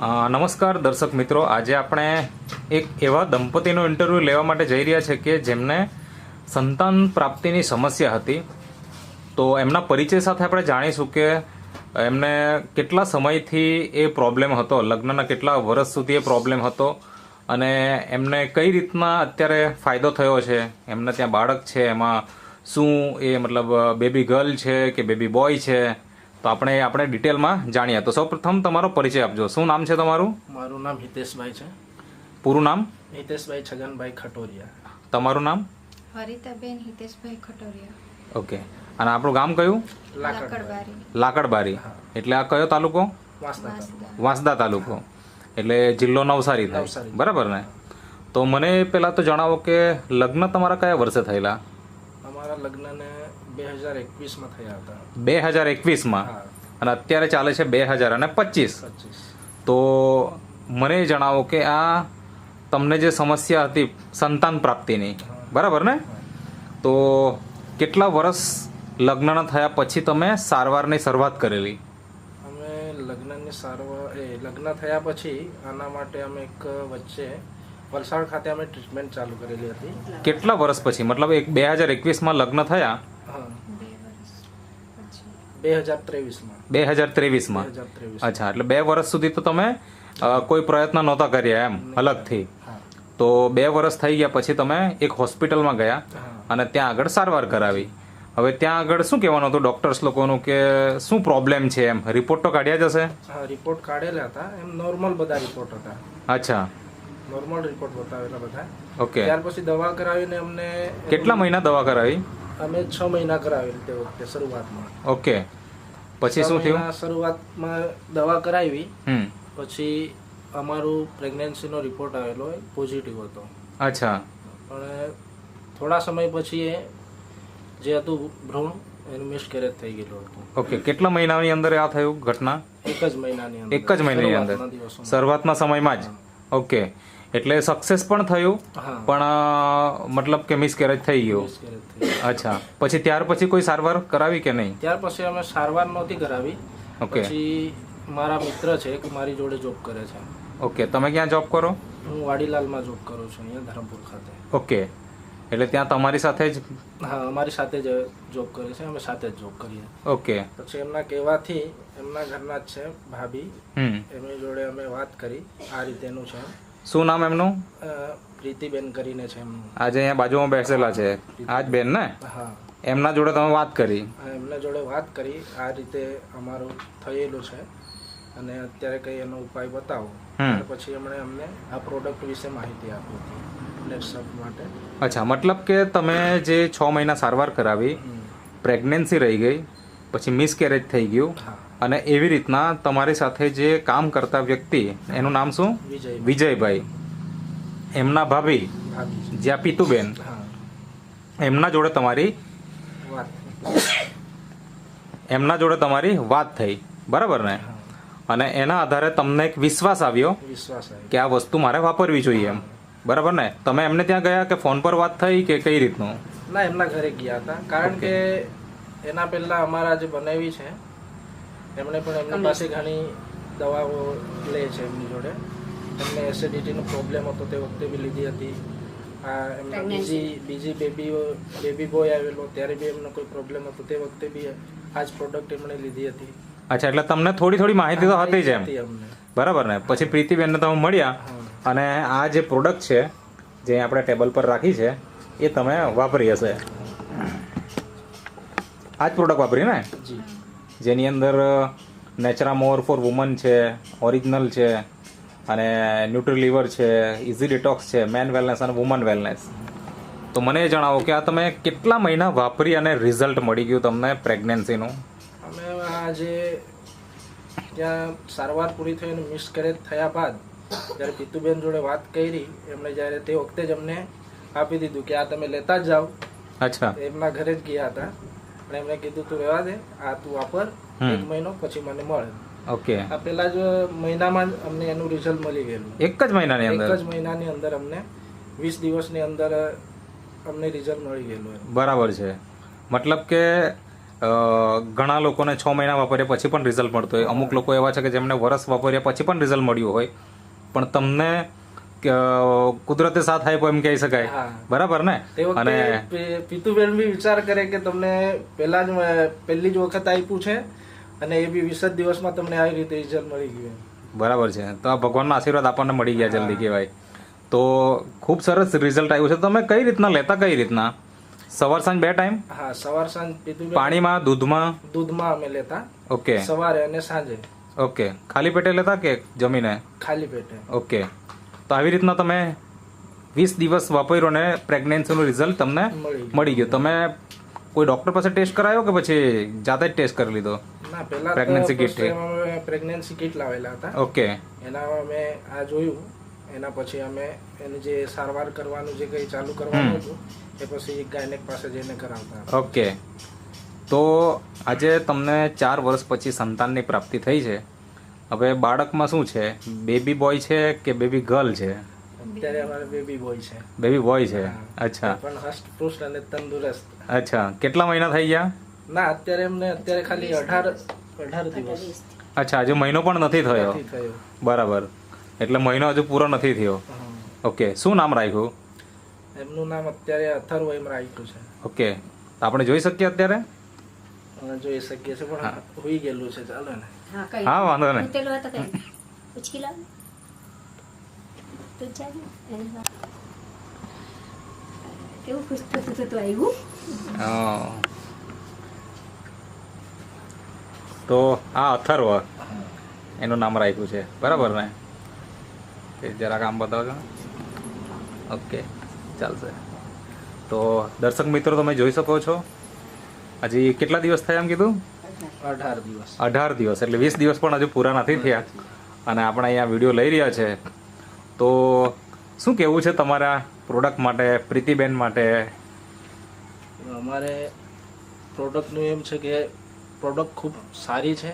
નમસ્કાર દર્શક મિત્રો. આજે આપણે એક એવા દંપતીનો ઇન્ટરવ્યૂ લેવા માટે જઈ રહ્યા છે કે જેમને સંતાન પ્રાપ્તિની સમસ્યા હતી. તો એમના પરિચય સાથે આપણે જાણીશું કે એમને કેટલા સમયથી એ પ્રોબ્લેમ હતો, લગ્નના કેટલા વર્ષ સુધી એ પ્રોબ્લેમ હતો અને એમને કઈ રીતના અત્યારે ફાયદો થયો છે, એમને ત્યાં બાળક છે, એમાં શું એ મતલબ બેબી ગર્લ છે કે બેબી બોય છે? તો આપણે આપણે ડિટેલમાં જાણીએ. તો સૌપ્રથમ તમારો પરિચય આપજો. શું નામ છે તમારું? મારું નામ હિતેશભાઈ છે. પૂરું નામ? હિતેશભાઈ છગનભાઈ ખટોરિયા. તમારું નામ? હરિતાબેન હિતેશભાઈ ખટોરિયા. ઓકે. અને આપણું ગામ કયું? લાકડબારી. લાકડબારી. એટલે આ કયો તાલુકો? વાંસદા તાલુકો. એટલે જિલ્લો નવસારી થાય. બરાબર ને? તો મને પહેલાં તો જણાવો કે લગ્ન તમારા કયા વર્ષે થયેલા? અમારા લગ્નને બે હજાર એકવીસમાં થયા હતા. બે હજાર એકવીસમાં? અને અત્યારે ચાલે છે બે હજાર અને પચીસ. તો મને જણાવો કે આ તમને જે સમસ્યા હતી સંતાન પ્રાપ્તિની બરાબર ને? તો કેટલા વર્ષ લગ્નના થયા પછી તમે સારવારની શરૂઆત કરેલી? અમે લગ્નની સારવાર એ લગ્ન થયા પછી આના માટે અમે એક વચ્ચે વલસાડ ખાતે અમે ટ્રીટમેન્ટ ચાલુ કરેલી હતી. કેટલા વર્ષ પછી? મતલબ એક બે હજાર એકવીસમાં લગ્ન થયા? બે વર્ષ હજાર ત્રેવીસમાં. બે હજાર ત્રેવીસમાં? અચ્છા એટલે બે વર્ષ સુધી તો તમે કોઈ પ્રયત્ન નહોતા કર્યા એમ અલગથી. તો બે વર્ષ થઈ ગયા પછી તમે એક હોસ્પિટલમાં ગયા અને ત્યાં આગળ સારવાર કરાવી. હવે ત્યાં આગળ શું કહેવાનું હતું ડોક્ટર્સ લોકોનું કે શું પ્રોબ્લેમ છે એમ? રિપોર્ટ તો કાઢ્યા જશે રિપોર્ટ કાઢેલા હતા. એમ નોર્મલ બધા રિપોર્ટ હતા. અચ્છા. નોર્મલ રિપોર્ટ બતાવેલા બધા. ઓકે ત્યાર પછી દવા કરાવીને અમને કેટલા મહિના દવા કરાવી? અમે છ મહિના કરાવેલી તે વખતે શરૂઆતમાં. ઓકે પછી શું થયું? શરૂઆતમાં દવા કરાવી. પછી અમારું પ્રેગ્નન્સીનો રિપોર્ટ આવેલો પોઝિટિવ હતો. અચ્છા. પણ થોડા સમય પછી એ જે હતું ભ્રૂણ એનું મિસકેરેજ થઈ ગયેલું હતું. ઓકે કેટલા મહિનાની અંદર આ થયું ઘટના? એક જ મહિનાની અંદર. એક જ મહિનાની અંદર. શરૂઆતના સમયમાં જ. ઓકે એટલે સક્સેસ પણ થયું પણ મતલબ કે મિસકેરેજ થઈ ગયું. અચ્છા. પછી ત્યાર પછી કોઈ સારવાર કરાવી કે નહીં? ત્યાર પછી અમે સારવાર નહોતી કરાવી. ઓકે. પછી મારા મિત્ર છે કે મારી જોડે જોબ કરે છે. ઓકે. તમે ક્યાં જોબ કરો? હું વાડીલાલમાં જોબ કરું છું અહીંયા ધરમપુર ખાતે. ઓકે. એટલે ત્યાં તમારી સાથે જ? હા અમારી સાથે જ જોબ કરે છે. અમે સાથે જ જોબ કરીએ. ઓકે. પછી એમના કહેવાથી એમના ઘરના જ છે ભાભી. હમ. એમની જોડે અમે વાત કરી. આ રીતેનું છે. શું નામ એમનું? પ્રીતિબેન કરીને છે એમનું. આજે અહીંયા બાજુમાં બેસેલા છે. આજ બેન ને? હા. એમના જોડે તમે વાત કરી. એમના જોડે વાત કરી. આ રીતે અમારું થયેલું છે. અને અત્યારે કંઈ એનો ઉપાય બતાવો. પછી એમણે અમને આ પ્રોડક્ટ વિશે માહિતી આપી હતી માટે. અચ્છા મતલબ કે તમે જે છ મહિના સારવાર કરાવી. પ્રેગ્નન્સી રહી ગઈ પછી મિસકેરેજ થઈ ગયું. અને એવી રીતના તમારી સાથે જે કામ કરતા વ્યક્તિ એનું નામ શું? વિજયભાઈ. એમના ભાભી જ્યાં પીતુબેન. એમના જોડે તમારી એમના જોડે તમારી વાત થઈ. બરાબર ને? અને એના આધારે તમને એક વિશ્વાસ આવ્યો વિશ્વાસ આવ્યો. કે આ વસ્તુ મારે વાપરવી જોઈએ એમ. બરાબર ને? તમે એમને ત્યાં ગયા કે ફોન પર વાત થઈ કે કઈ રીતનું? ના એમના ઘરે ગયા હતા. કારણ કે એના પહેલાં અમારા જે બનાવી છે એમણે પણ એમની પાસે ઘણી દવાઓ લે છે એમની જોડે. એમને એસિડિટીનો પ્રોબ્લેમ હતો તે વખતે બી લીધી હતી. આ એમના બીજી બીજી બેબી બેબી બોય આવેલો ત્યારે બી એમનો કોઈ પ્રોબ્લેમ હતો. તે વખતે બી આ જ પ્રોડક્ટ એમણે લીધી હતી. અચ્છા એટલે તમને થોડી થોડી માહિતી તો હતી જ એમ. બરાબર ને? પછી પ્રીતિબેનને તમે મળ્યા. અને આ જે પ્રોડક્ટ છે જે આપણે ટેબલ પર રાખી છે એ તમે વાપરી હશે. આ જ પ્રોડક્ટ વાપરી ને? જી. જેની અંદર નેચરામોર ફોર વુમન છે ઓરિજિનલ છે અને ન્યુટ્રીલિવર છે ઇઝી ડિટોક્સ છે મેન વેલનેસ અને વુમન વેલનેસ તો મને જણાવો કે આ તમે કેટલા મહિના વાપરી અને રિઝલ્ટ મળી ગયું તમને પ્રેગ્નન્સીનું અમે આ જે ત્યાં સારવાર પૂરી થઈ અને મિસકેરેજ થયા બાદ જ્યારે પીતુબેન જોડે વાત કરી એમણે જ્યારે તે વખતે જ અમને આપી દીધું કે આ તમે લેતા જ જાઓ. અચ્છા. એમના ઘરે જ ગયા હતા. અને એમણે કીધું તું રહેવા દે આ તું વાપર એક મહિનો પછી મને મળે. ઓકે. આ પેલા જ મહિનામાં જ અમને એનું રિઝલ્ટ મળી ગયેલું. એક જ મહિનાની એક જ મહિનાની અંદર અમને વીસ દિવસની અંદર અમને રિઝલ્ટ મળી ગયેલું બરાબર છે. મતલબ કે ઘણા લોકોને છ મહિના વાપર્યા પછી પણ રિઝલ્ટ મળતું હોય. અમુક લોકો એવા છે કે જેમને વરસ વાપર્યા પછી પણ રિઝલ્ટ મળ્યું હોય. પણ તમને કુદરતે સાથ આપ્યો એમ કહી શકાય. બરાબર ને? અને પીતુબેન બી વિચાર કરે કે તમને પહેલા જ પહેલી જ વખત આપ્યું છે અને એ બી વીસ જ દિવસમાં તમને આવી રીતે રિઝલ્ટ મળી ગયું બરાબર છે. તો આ ભગવાનના આશીર્વાદ આપણને મળી ગયા જલ્દી કહેવાય. તો ખૂબ સરસ રિઝલ્ટ આવ્યું છે. તમે કઈ રીતના લેતા કઈ રીતના? સવાર સાંજ બે ટાઈમ હા સવાર સાંજ પીધું પાણીમાં દૂધમાં? દૂધમાં અમે લેતા. ઓકે. સવારે અને સાંજે. ઓકે. ખાલી પેટે લેતા કે જમીને? ખાલી પેટે. ઓકે. તો આવી રીતના તમે વીસ દિવસ વાપર્યો ને પ્રેગ્નન્સીનું રિઝલ્ટ તમને મળી ગયું. તમે કોઈ ડોક્ટર પાસે ટેસ્ટ કરાયો કે પછી જાતે જ ટેસ્ટ કરી લીધો? ના પહેલા Pregnancy કિટ પ્રેગ્નન્સી કિટ લાવેલા હતા. ઓકે એનામાં અમે આ જોયું. એના પછી અમે એની જે સારવાર કરવાનું જે કંઈ ચાલુ કરવાનું હતું એ પછી ગાયનેક પાસે જઈને કરાવતા ઓકે તો આજે તમને ચાર વર્ષ પછી સંતાનની પ્રાપ્તિ થઈ છે. હવે બાળકમાં શું છે? બેબી બોય છે કે બેબી ગર્લ છે? અત્યારે અમારે બેબી બોય છે. બેબી બોય છે. અચ્છા. પણ હષ્ટપુષ્ટ અને તંદુરસ્ત. અચ્છા. કેટલા મહિના થઈ ગયા? ના અત્યારે એમને અત્યારે ખાલી અઢાર અઢાર દિવસ. અચ્છા હજુ મહિનો પણ નથી થયો? બરાબર. એટલે મહિનો હજુ પૂરો નથી થયો. ઓકે. શું નામ રાખ્યું? એમનું નામ અત્યારે અથર્વ એમ રાખ્યું છે. ઓકે. આપણે જોઈ શકીએ અત્યારે? જોઈ શકીએ છીએ પણ હોઈ ગયેલું છે ચાલો ને. હા કઈ હા વાંધો નહીં. ઉતેલો હતો કઈ ઉચકી લાવ. તો ચાલ કેવું ખુશ થતું થતું આવ્યું હા. તો આ અથર્વ એનું નામ રાખ્યું છે. બરાબર ને? તે જરાક આમ બતાવજો. ઓકે ચાલશે. તો દર્શક મિત્રો તમે જોઈ શકો છો. હજી કેટલા દિવસ થયા એમ કીધું? અઢાર દિવસ. અઢાર દિવસ એટલે વીસ દિવસ પણ હજુ પૂરા નથી થયા. અને આપણે અહીંયા વીડિયો લઈ રહ્યા છે. તો શું કહેવું છે તમારા પ્રોડક્ટ માટે પ્રીતિબેન માટે? અમારે પ્રોડક્ટનું એમ છે કે પ્રોડક્ટ ખૂબ સારી છે.